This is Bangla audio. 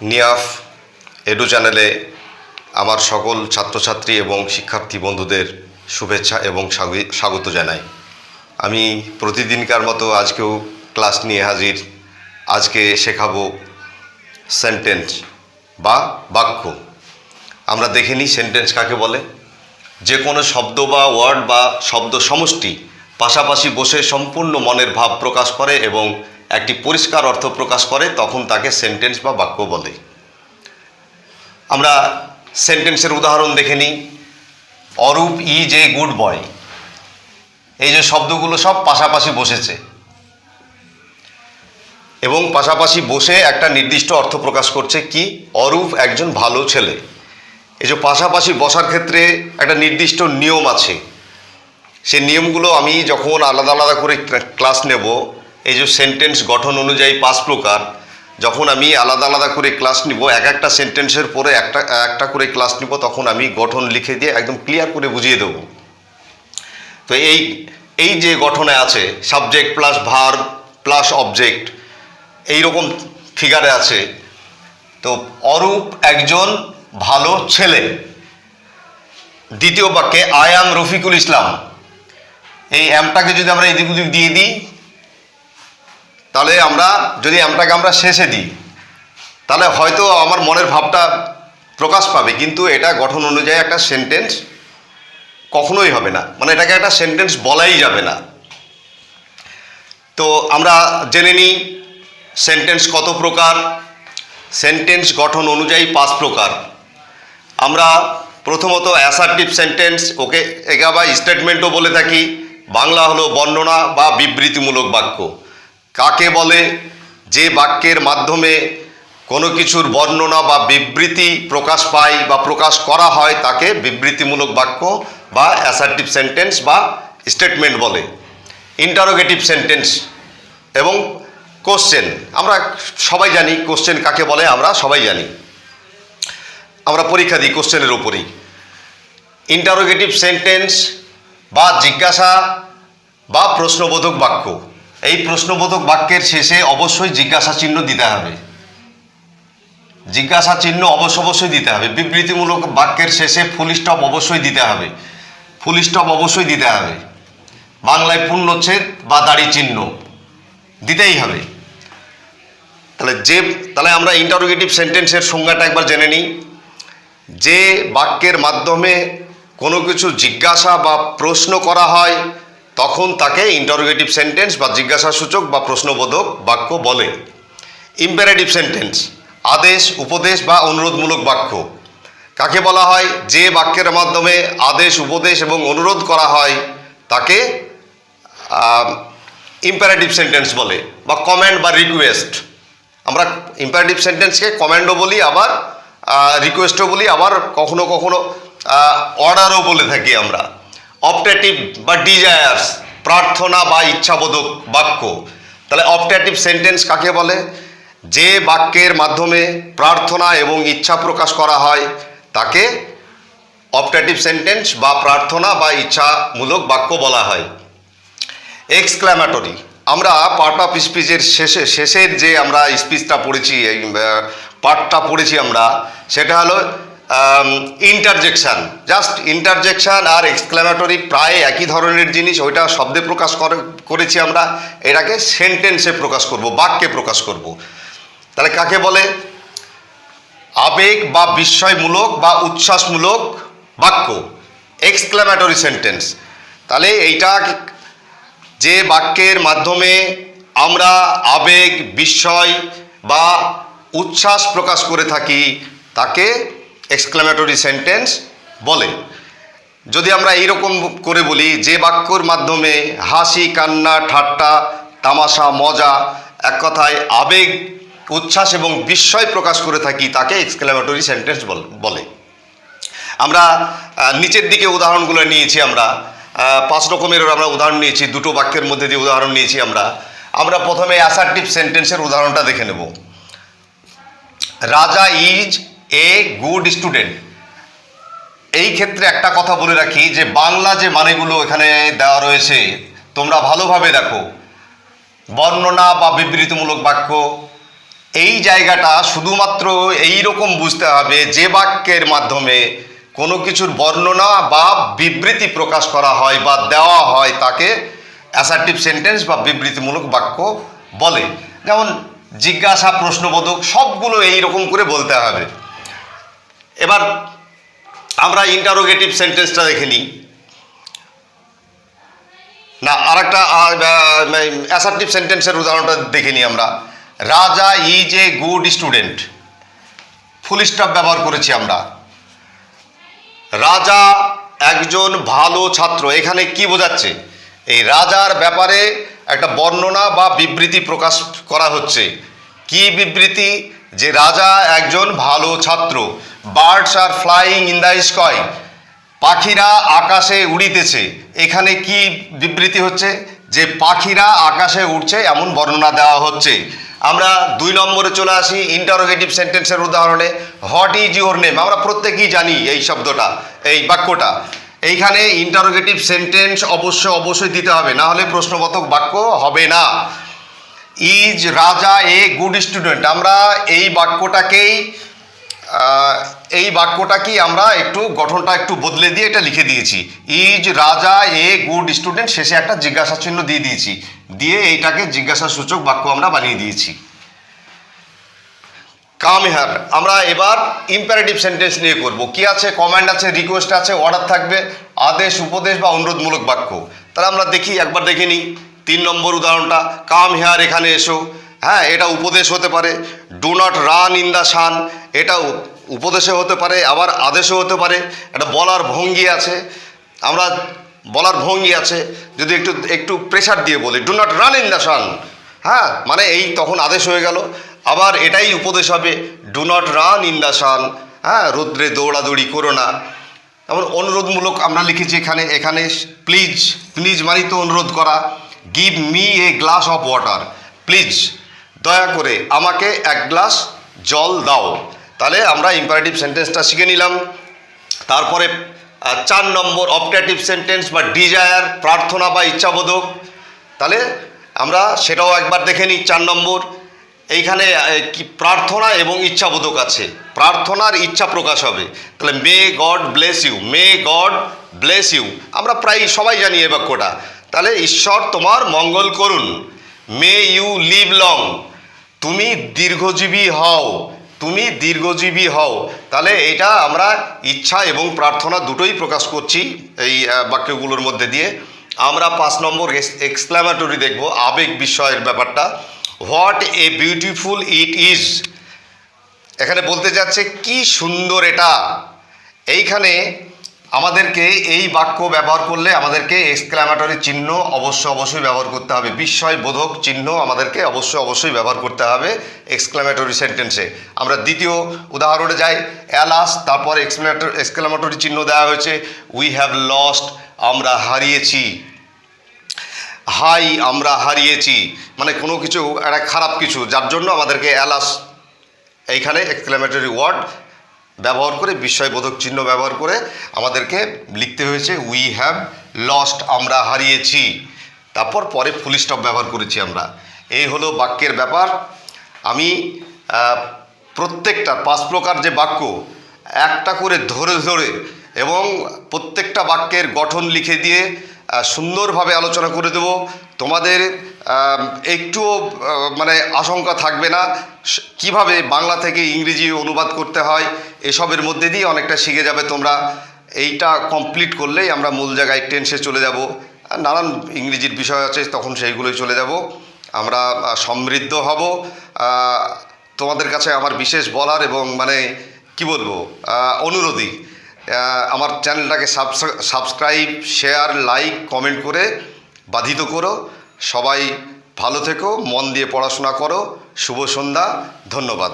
নিয়াফ, এডু চ্যানেলে আমার সকল ছাত্রছাত্রী এবং শিক্ষার্থী বন্ধুদের শুভেচ্ছা এবং স্বাগত জানাই। আমি প্রতিদিনকার মতো আজকেও ক্লাস নিয়ে হাজির। আজকে শেখাবো সেন্টেন্স বা বাক্য। আমরা দেখে নিই সেন্টেন্স কাকে বলে। যে কোনো শব্দ বা ওয়ার্ড বা শব্দ সমষ্টি পাশাপাশি বসে সম্পূর্ণ মনের ভাব প্রকাশ করে এবং একটি পরিষ্কার অর্থ প্রকাশ করে, তখন তাকে সেন্টেন্স বা বাক্য বলে। আমরা সেন্টেন্সের উদাহরণ দেখে নিই। Arup is a good boy. এই যে শব্দগুলো সব পাশাপাশি বসেছে। এবং পাশাপাশি বসে একটা নির্দিষ্ট অর্থ প্রকাশ করছে কি? অরূপ একজন ভালো ছেলে। এই যে পাশাপাশি বসার ক্ষেত্রে একটা নির্দিষ্ট নিয়ম আছে। সেই নিয়মগুলো আমি যখন আলাদা আলাদা করে ক্লাস নেব এই যে সেন্টেন্স গঠন অনুযায়ী পাঁচ প্রকার, যখন আমি আলাদা আলাদা করে ক্লাস নিব, এক একটা সেন্টেন্সের পরে একটা একটা করে ক্লাস নিব, তখন আমি গঠন লিখে দিয়ে একদম ক্লিয়ার করে বুঝিয়ে দেবো। তো এই এই যে গঠনে আছে subject plus verb plus object এই রকম ফিগারে আছে। তো অরূপ একজন ভালো ছেলে। দ্বিতীয় বাক্যে আই আম রফিকুল ইসলাম। এই অ্যামটাকে যদি আমরা এদিক ওদিক দিয়ে দিই তাহলে আমরা যদি অ্যামটাকে আমরা শেষে দিই, তাহলে হয়তো আমার মনের ভাবটা প্রকাশ পাবে, কিন্তু এটা গঠন অনুযায়ী একটা সেন্টেন্স কখনোই হবে না। মানে এটাকে একটা সেন্টেন্স বলাই যাবে না। তো আমরা জেনে নিই সেন্টেন্স কত প্রকার সেন্টেন্স গঠন অনুযায়ী পাঁচ প্রকার। আমরা প্রথমত অ্যাসার্টিভ সেন্টেন্স ওকে একে আবার স্টেটমেন্টও বলে থাকি, বাংলা হলো বর্ণনা বা বিবৃতিমূলক বাক্য। কাকে বলে? যে বাক্যের মাধ্যমে কোনো কিছুর বর্ণনা বা বিবৃতি প্রকাশ পায় বা প্রকাশ করা হয় তাকে বিবৃতিমূলক বাক্য বা অ্যাসার্টিভ সেন্টেন্স বা স্টেটমেন্ট বলে। ইন্টারোগেটিভ সেন্টেন্স এবং কোশ্চেন আমরা সবাই জানি কোশ্চেন কাকে বলে, আমরা সবাই জানি। আমরা পরীক্ষা দিই কোশ্চেনের উপরই। ইন্টারোগেটিভ সেন্টেন্স বা জিজ্ঞাসা বা প্রশ্নবোধক বাক্য। এই প্রশ্নবোধক বাক্যের শেষে অবশ্যই জিজ্ঞাসা চিহ্ন দিতে হবে। জিজ্ঞাসা চিহ্ন অবশ্য অবশ্যই দিতে হবে। বিবৃতিমূলক বাক্যের শেষে ফুল স্টপ অবশ্যই দিতে হবে। ফুল স্টপ অবশ্যই দিতে হবে। বাংলায় পূর্ণচ্ছেদ বা দাড়ি চিহ্ন দিতেই হবে। তাহলে যে, তাহলে আমরা ইন্টারোগেটিভ সেন্টেন্সের সংজ্ঞাটা একবার জেনে নিই। যে বাক্যের মাধ্যমে কোনো কিছু জিজ্ঞাসা বা প্রশ্ন করা হয় তখন তাকে ইন্টারোগেটিভ সেন্টেন্স বা জিজ্ঞাসাসূচক বা প্রশ্নবোধক বাক্য বলে। ইম্পারেটিভ সেন্টেন্স আদেশ, উপদেশ বা অনুরোধমূলক বাক্য। কাকে বলা হয়? যে বাক্যের মাধ্যমে আদেশ, উপদেশ এবং অনুরোধ করা হয়, তাকে ইম্পারেটিভ সেন্টেন্স বলে বা কমেন্ড বা রিকোয়েস্ট আমরা ইম্পারেটিভ সেন্টেন্সকে কমেন্ডও বলি, আবার রিকোয়েস্টও বলি, আবার কখনো কখনো অর্ডারও বলে থাকি আমরা। অপটেটিভ বা ডিজায়ার্স প্রার্থনা বা ইচ্ছাবোধক বাক্য। তাহলে অপটেটিভ সেন্টেন্স কাকে বলে? যে বাক্যের মাধ্যমে প্রার্থনা এবং ইচ্ছা প্রকাশ করা হয়, তাকে অপটেটিভ সেন্টেন্স বা প্রার্থনা বা ইচ্ছামূলক বাক্য বলা হয়। এক্সক্ল্যামেটরি আমরা পার্ট অফ স্পিচের শেষে, শেষের যে আমরা স্পিচটা পড়েছি পার্টটা পড়েছি আমরা, সেটা হলো ইন্টারজেকশান জাস্ট ইন্টারজেকশান আর এক্সক্ল্যামেটরি প্রায় একই ধরনের জিনিস, ওইটা শব্দে প্রকাশ করে, করেছি আমরা। এটাকে সেন্টেন্সে প্রকাশ করব, বাক্যে প্রকাশ করব। তাহলে কাকে বলে? আবেগ বা বিস্ময়মূলক বা উচ্ছ্বাসমূলক বাক্য। এক্সক্ল্যামেটরি সেন্টেন্স তাহলে এইটা যে বাক্যের মাধ্যমে আমরা আবেগ, বিস্ময় বা উচ্ছ্বাস প্রকাশ করে থাকি, তাকে এক্সক্লামেটরি সেন্টেন্স বলে। যদি আমরা এইরকম করে বলি, যে বাক্যর মাধ্যমে হাসি, কান্না, ঠাট্টা, তামাশা, মজা এক কথায় আবেগ, উচ্ছ্বাস এবং বিস্ময় প্রকাশ করে থাকি, তাকে এক্সক্লামেটরি সেন্টেন্স বলে আমরা নিচের দিকে উদাহরণগুলো নিয়েছি আমরা। পাঁচ রকমের আমরা উদাহরণ নিয়েছি, দুটো বাক্যের মধ্যে দিয়ে উদাহরণ নিয়েছি আমরা। আমরা প্রথমে অ্যাসার্টিভ সেন্টেন্সের উদাহরণটা দেখে নেব। রাজা ইজ এ গুড স্টুডেন্ট এই ক্ষেত্রে একটা কথা বলে রাখি যে বাংলা যে মানেগুলো এখানে দেওয়া রয়েছে, তোমরা ভালোভাবে দেখো। বর্ণনা বা বিবৃতিমূলক বাক্য, এই জায়গাটা শুধুমাত্র এই রকম বুঝতে হবে যে বাক্যের মাধ্যমে কোনো কিছুর বর্ণনা বা বিবৃতি প্রকাশ করা হয় বা দেওয়া হয় তাকে অ্যাসার্টিভ সেন্টেন্স বা বিবৃতিমূলক বাক্য বলে। যেমন জিজ্ঞাসা প্রশ্নবোধক সবগুলো এই রকম করে বলতে হবে। এবার আমরা ইন্টারোগেটিভ সেন্টেন্সটা দেখে নিই। না আর একটা অ্যাসার্টিভ সেন্টেন্সের উদাহরণটা দেখে নিই আমরা। Raja is a good student full stop ব্যবহার করেছি আমরা। রাজা একজন ভালো ছাত্র। এখানে কি বোঝাচ্ছে? এই রাজার ব্যাপারে একটা বর্ণনা বা বিবৃতি প্রকাশ করা হচ্ছে। কি বিবৃতি? যে রাজা একজন ভালো ছাত্র। Birds are flying in the sky পাখিরা আকাশে উড়িতেছে। এখানে কি বিবৃতি হচ্ছে? যে পাখিরা আকাশে উঠছে এমন বর্ণনা দেওয়া হচ্ছে। আমরা দুই নম্বরে চলে আসি ইন্টারোগেটিভ সেন্টেন্সের উদাহরণে। হোয়াট ইজ ইউর নেম আমরা প্রত্যেকেই জানি এই শব্দটা, এই বাক্যটা। এইখানে ইন্টারোগেটিভ সেন্টেন্স অবশ্যই অবশ্যই দিতে হবে, না হলে প্রশ্নবোধক বাক্য হবে না। ইজ রাজা এ গুড স্টুডেন্ট আমরা এই বাক্যটাকেই আহ, বাক্যটা কি আমরা একটু গঠনটা একটু বদলে দিয়ে এটা লিখে দিয়েছি। ইজ রাজা এ গুড স্টুডেন্ট? শেষে একটা জিজ্ঞাসা চিহ্ন দিয়ে দিয়েছি। দিয়ে এইটাকে জিজ্ঞাসা সূচক বাক্য আমরা বানিয়ে দিয়েছি। কাম হেয়ার আমরা এবার ইম্পারেটিভ সেন্টেন্স নিয়ে করব। কি আছে? কমান্ড আছে রিকোয়েস্ট আছে অর্ডার থাকবে আদেশ উপদেশ বা অনুরোধমূলক বাক্য। তাহলে আমরা দেখি একবার দেখে নিই। তিন নম্বর উদাহরণটা কাম হেয়ার এখানে এসো। হ্যাঁ এটা উপদেশ হতে পারে। Do not run in the sun এটা উপদেশে হতে পারে, আবার আদেশও হতে পারে। একটা বলার ভঙ্গি আছে। আমরা বলার ভঙ্গি আছে। যদি একটু একটু প্রেশার দিয়ে বলি do not run in the sun হ্যাঁ মানে এই তখন আদেশ হয়ে গেল। আবার এটাই উপদেশ হবে do not run in the sun হ্যাঁ রৌদ্রে দৌড়াদৌড়ি করো না। এমন অনুরোধমূলক আমরা লিখেছি এখানে এখানে প্লিজ প্লিজ মানি তো অনুরোধ করা। Give me a glass of water please দয়া করে আমাকে এক গ্লাস জল দাও। তাহলে আমরা ইম্পারেটিভ সেন্টেন্সটা শিখে নিলাম। তারপরে চার নম্বর অপটেটিভ সেন্টেন্স বা ডিজায়ার প্রার্থনা বা ইচ্ছাবোধক। তাহলে আমরা সেটাও একবার দেখে নিই চার নম্বর। এইখানে কি প্রার্থনা এবং ইচ্ছাবোধক আছে। প্রার্থনার ইচ্ছা প্রকাশ হবে। তাহলে may God bless you may God bless you আমরা প্রায় সবাই জানি এই বাক্যটা। তাহলে, ঈশ্বর তোমার মঙ্গল করুন। মে ইউ লিভ লং তুমি দীর্ঘজীবী হও। তুমি দীর্ঘজীবী হও। তাহলে এটা আমরা ইচ্ছা এবং প্রার্থনা দুটোই প্রকাশ করছি এই বাক্যগুলোর মধ্যে দিয়ে। আমরা পাঁচ নম্বর এক্সক্লামেটরি দেখব, আবেগ বিষয়ের ব্যাপারটা। What a beautiful it is? এখানে বলতে যাচ্ছে, কি সুন্দর এটা। এইখানে আমাদেরকে এই বাক্য ব্যবহার করলে আমাদেরকে এক্সক্লামেটরি চিহ্ন অবশ্য অবশ্যই ব্যবহার করতে হবে। বিস্ময় বোধক চিহ্ন আমাদেরকে অবশ্যই অবশ্যই ব্যবহার করতে হবে এক্সক্লামেটরি সেন্টেন্সে আমরা দ্বিতীয় উদাহরণে যাই। অ্যালাস তারপর এক্সক্লামেটর এক্সক্লামেটরি চিহ্ন দেওয়া হয়েছে। উই হ্যাভ লস্ট আমরা হারিয়েছি। হাই, আমরা হারিয়েছি। মানে কোনো কিছু, একটা খারাপ কিছু, যার জন্য আমাদেরকে অ্যালাস এইখানে এক্সক্লামেটরি ওয়ার্ড ব্যবহার করে বিস্ময়বোধক চিহ্ন ব্যবহার করে আমাদেরকে লিখতে হয়েছে উই হ্যাভ লস্ট আমরা হারিয়েছি। তারপর পরে ফুল স্টপ ব্যবহার করেছি আমরা। এই হলো বাক্যের ব্যাপার। আমি প্রত্যেকটা, পাঁচ প্রকার যে বাক্য, একটা করে ধরে ধরে এবং প্রত্যেকটা বাক্যের গঠন লিখে দিয়ে সুন্দরভাবে আলোচনা করে দেব। তোমাদের একটুও মানে আশঙ্কা থাকবে না। কীভাবে বাংলা থেকে ইংরেজি অনুবাদ করতে হয়, এসবের মধ্যে দিয়ে অনেকটা শিখে যাবে তোমরা। এইটা কমপ্লিট করলেই আমরা মূল জায়গায় টেন্সে চলে যাব। নানান ইংরেজির বিষয় আছে, তখন সেইগুলোই চলে যাব। আমরা সমৃদ্ধ হব। তোমাদের কাছে আমার বিশেষ বলার এবং মানে কি বলব অনুরোধী আমার চ্যানেলটাকে সাবস্ক্রাইব শেয়ার লাইক কমেন্ট করে বাধিত করো। সবাই ভালো থেকো, মন দিয়ে পড়াশোনা করো। শুভ সন্ধ্যা, ধন্যবাদ।